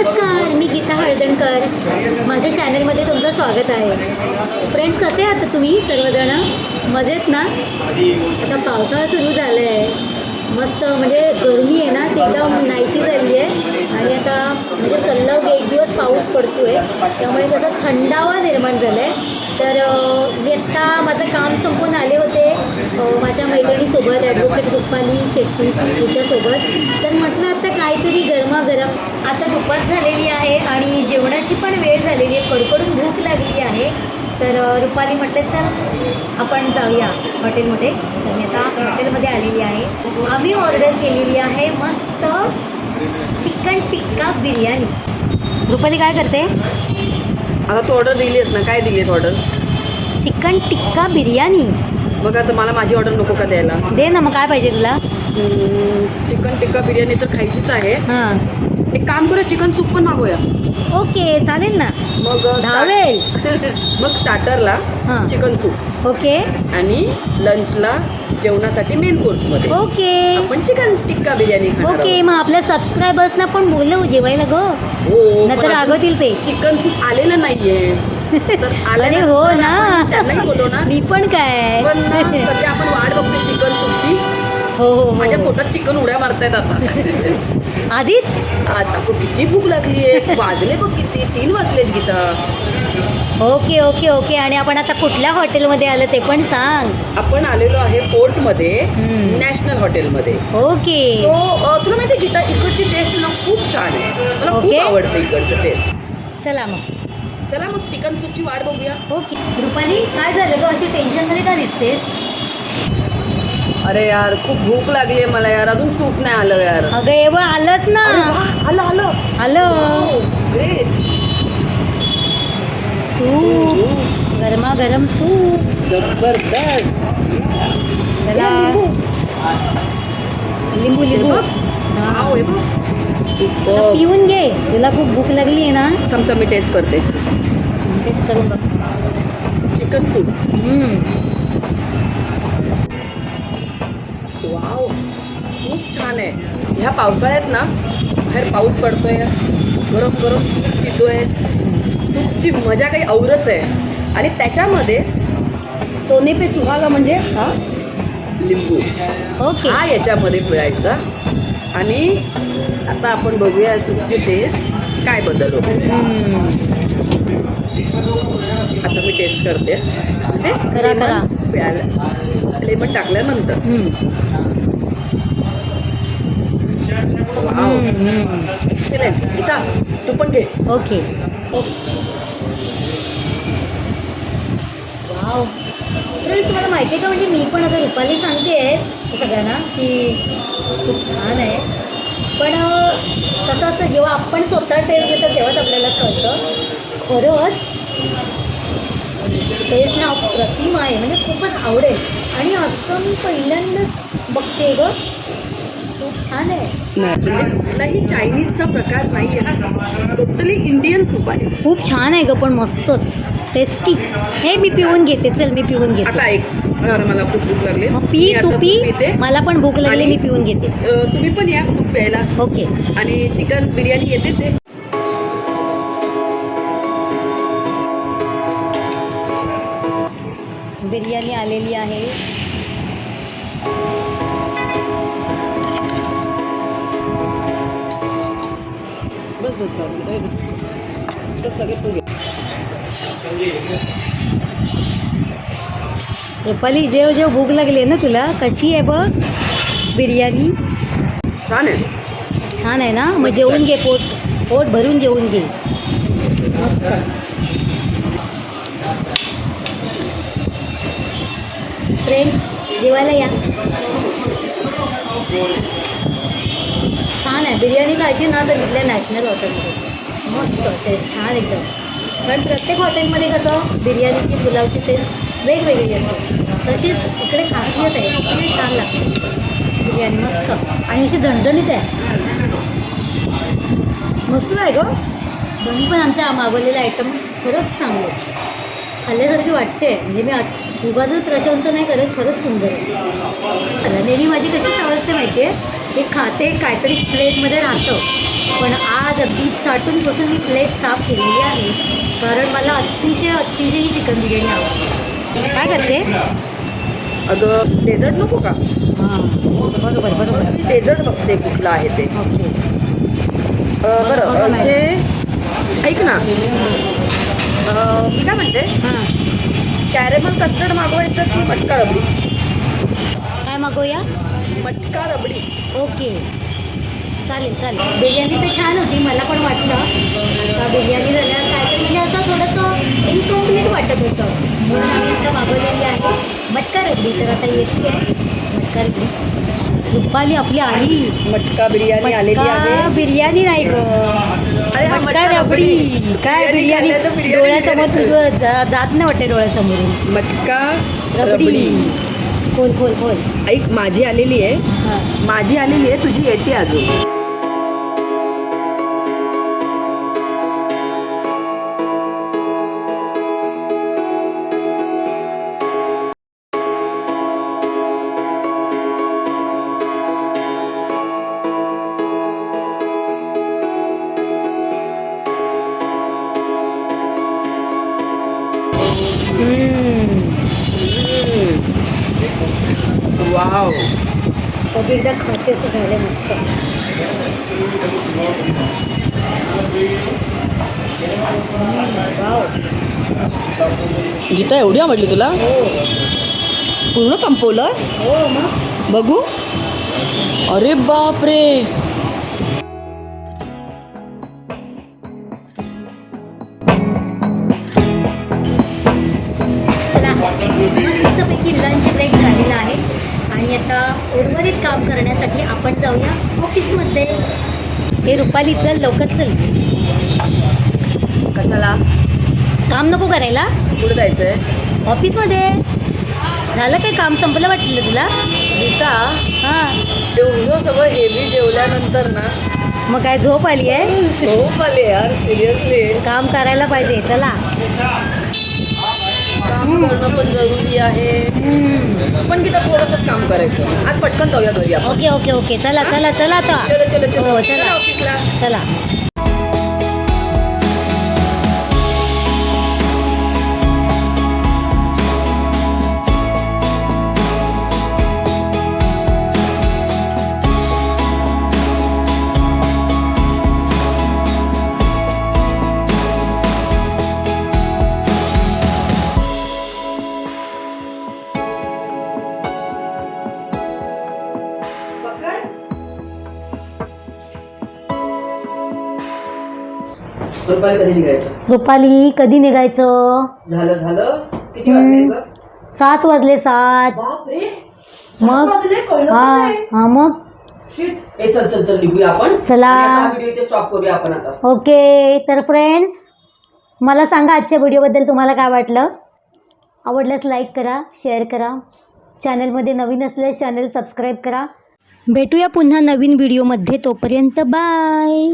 नमस्कार मी गीता हळदणकर. माझ्या चॅनलमध्ये तुमचं स्वागत आहे. फ्रेंड्स कसे आहात तुम्ही? सर्वजण मजेत ना? आता पावसाळा सुरू झाला आहे मस्त म्हणजे गरमी आहे ना ती एकदम नाहीशी झाली आहे. आणि आता म्हणजे सल्लग एक दिवस पाऊस पडतो आहे त्यामुळे कसं थंडावा निर्माण झाला आहे तर अं, मी आत्ता माझं काम संपून आले होते माझ्या मैत्रिणीसोबत ॲडव्होकेट रुपाली शेट्टी हिच्यासोबत. तर म्हटलं आता काहीतरी गरमागरम आता दुपार झालेली आहे आणि जेवणाची पण वेळ झालेली आहे. कडकडून भूक लागलेली आहे. तर रुपाली म्हटलं चल आपण जाऊया हॉटेलमध्ये. तर मी आता हॉटेलमध्ये आलेली आहे. आम्ही ऑर्डर केलेली आहे मस्त चिकन टिक्का बिर्याणी. रुपाली काय करते? आता तू ऑर्डर दिलीस ना? काय दिलीस ऑर्डर? चिकन टिक्का बिर्याणी. मग आता मला माझी ऑर्डर नको का द्यायला? दे ना मग काय पाहिजे तुला? चिकन टिक्का बिर्याणी तर खायचीच आहे. हां. एक काम करूया चिकन सूप पण मागूया. ओके चालेल ना. मग धावेल. मग स्टार्टरला हां. Chicken soup. ओके. आणि लंचला जेवणासाठी मेन कोर्समध्ये ओके. आपण चिकन टिक्का बिर्याणी खाणार ओके. मग आपल्या सबस्क्रायबर्सना पण बोललं जेवायला ग. हो नाहीतर पण अजून रागवतील ते. चिकन सूप आलेलं नाहीये. अरे आलेलं हो ना. मी पण काय? सध्या आपण वाट बघतोय चिकन सूपची हो हो माझ्या हो पोटात चिकन उड्या मारतायत आता. आधीच? आता किती भूक लागली आहे वाजले बघ किती? तीन वाजलेत गीता. Okay okay okay. आणि आपण आता कुठल्या हॉटेलमध्ये आलं ते पण सांग. आपण आलेलो आहे फोर्टमध्ये. नॅशनल हॉटेलमध्ये. ओके. तुला माहिती गीता इकडची टेस्ट ना खूप छान आहे. मला खूप. आवडतं इकडचं टेस्ट चला मग. चला मग चिकन सूपची वाट बघूया. ओके. रुपाली काय झालं ग? अशी टेन्शनमध्ये का दिसतेस? अरे यार खूप भूक लागली आहे मला यार. अजून सूप नाही आलं यार. अगं एवढं आलंच ना. आलं आलं. आलं. Great soup. गरमागरम सूप. जबरदस्त. चला. लिंबू. लिंबू लिंबू. हे बघ. पिऊन घे. तुला खूप भूक लागली आहे ना? थांब, मी टेस्ट करते. तेच करून बघ. चिकन सूप हम्म. वाव खूप छान आहे. ह्या पावसाळ्यात ना बाहेर पाऊस पडतोय गरम गरम सूप पितोय. सूपची मजा काही औरच आहे. आणि त्याच्यामध्ये सोने पे सुहागा म्हणजे हा लिंबू. ओके हा याच्यामध्ये पिळायचा. आणि आता आपण बघूया सूपची टेस्ट काय बदल होतो. आता मी टेस्ट करते. म्हणजे करा, करा. लेमन प्यायला. लेमन टाकल्यानंतर. एक्सिलेंट गीता तू पण घे. ओके. वाव तुम्हाला माहिती आहे का म्हणजे मी पण आता रुपाली सांगते सगळ्यांना की खूप छान आहे. पण कसं असतं जेव्हा आपण स्वतः टेस्ट घेतो तेव्हाच आपल्याला कळतं. खरंच टेस्ट ना प्रतिम आहे. म्हणजे खूपच आवडेल. आणि असं मी पहिल्यांदाच बघते ग. खूप छान आहे. नाही कुठलाही चायनीजचा प्रकार नाही आहे टोटली इंडियन सूप आहे. खूप छान आहे ग पण मस्तच. टेस्टी हे मी पिऊन घेते. चल मी पिऊन आता घेते ऐक मला खूप भूक लागली. मग पी मी आता तू सूप पी पिते. मला पण भूक लागली आणि- मी पिऊन घेते. अ, तुम्ही पण या सूप प्यायला. ओके. आणि चिकन बिर्याणी येतेच आहे. बिर्याणी आलेली आहे. बस बस बस. तर सगळे तू घे रुपाली जेव जेव भूक लागली आहे ना तुला? कशी आहे बघ? बिर्याणी? छान आहे. छान आहे ना? मग जेवून घे पोट पोट भरून जेवून घे. मस्त. फ्रेंड्स जेवायला या. छान आहे. बिर्याणी खायची ना तर इथल्या नॅशनल हॉटेलमध्ये. मस्त टेस्ट छान एकदम. कारण प्रत्येक हॉटेलमध्ये कसं बिर्याणीची पुलावची टेस्ट वेगवेगळी असते. तशीच इकडे खासियत आहे इकडे छान लागते. बिर्याणी मस्त. आणि अशी झणझणीत आहे. मस्त आहे गं. दोन्ही पण आमच्या मागवलेले आयटम खरंच चांगले खाल्ल्यासारखी वाटते. म्हणजे मी आत- प्रशंसा नाही करत खरंच सुंदर आहे. नेहमी माझी कशी समजते माहिती आहे हे खाते काहीतरी प्लेटमध्ये राहतं. पण आज अगदी चाटून बसून मी प्लेट साफ केलेली आहे. कारण मला अतिशय अतिशय ही चिकन बिर्याणी आवडते. काय करते? अगं डेझर्ट नको का? हां बरोबर बरोबर. डेझर्ट बघते कुठलं आहे ते. ओके. बरं. ते ऐक ना. मी काय म्हणते? हां. कॅरेमल कस्टर्ड मागवायचं की मटका रबडी? काय मागवूया? मटका रबडी. ओके. चालेल चालेल. बिर्याणी तर छान होती मला पण वाटलं. होतं. म्हणून आम्ही आता मागवलेली आहे. मटका रबडी तर आता येते. आहे मटका रबडी रुपाली आपली आली. मटका बिर्याणी आलेली मटका आहे. बिर्याणी नाही ग. अरे हा मटका मटका रबडी. रबडी. काय बिर्याणी बिर्याणी? खाल्लं तर बिर्याणी डोळ्यासमोर तुझं जा- जात नाही वाटते डोळ्यासमोरून. मटका रबडी. रबडी. खोल खोल खोल. ऐक माझी आलेली आहे. हां. माझी आलेली आहे तुझी येते अजून. वाव कधी एकदा खाते झालं मस्त. वाव गीता एवढी आवडली तुला? हो. पूर्ण संपवलंस? हो मग. बघू. अरे बाप आता उर्वरित काम करण्यासाठी आपण जाऊया ऑफिसमध्ये. हे रुपाली चल लवकर चल. कशाला? काम नको करायला. कुठे जायचंय? ऑफिसमध्ये. झालं काय काम? संपलं वाटलं तुला? गीता? हां. एवढं सगळं हेवी जेवल्यानंतर ना. मग काय झोप आली आहे झोप आले यार सिरियसली काम करायला पाहिजे चला. काम करणं पण जरुरी आहे. पण गीता थोडंसंच काम करायचं. आज पटकन जाऊया घरी आपण. Okay okay okay. चला चला चला आता. चलो चलो चलो. हो, चला. चला ऑफिसला. चला. रुपाली कधी निघायचं? रुपाली कधी निघायचं? झालं झालं. किती वाजले ग सात वाजले सात. बाप रे मग? कळलं हा पण नाही. हा मग? ए चल चल चल निघूया आपण. चला. आणि आता हा व्हिडिओ इथे स्टॉप करूया आपण आता. ओके तर फ्रेंड्स मला सांगा आजच्या व्हिडिओबद्दल तुम्हाला काय वाटलं? आवडल्यास लाईक करा शेअर करा. चॅनलमध्ये नवीन असल्यास चॅनल सबस्क्राईब करा. भेटूया पुन्हा नवीन व्हिडिओमध्ये तोपर्यंत बाय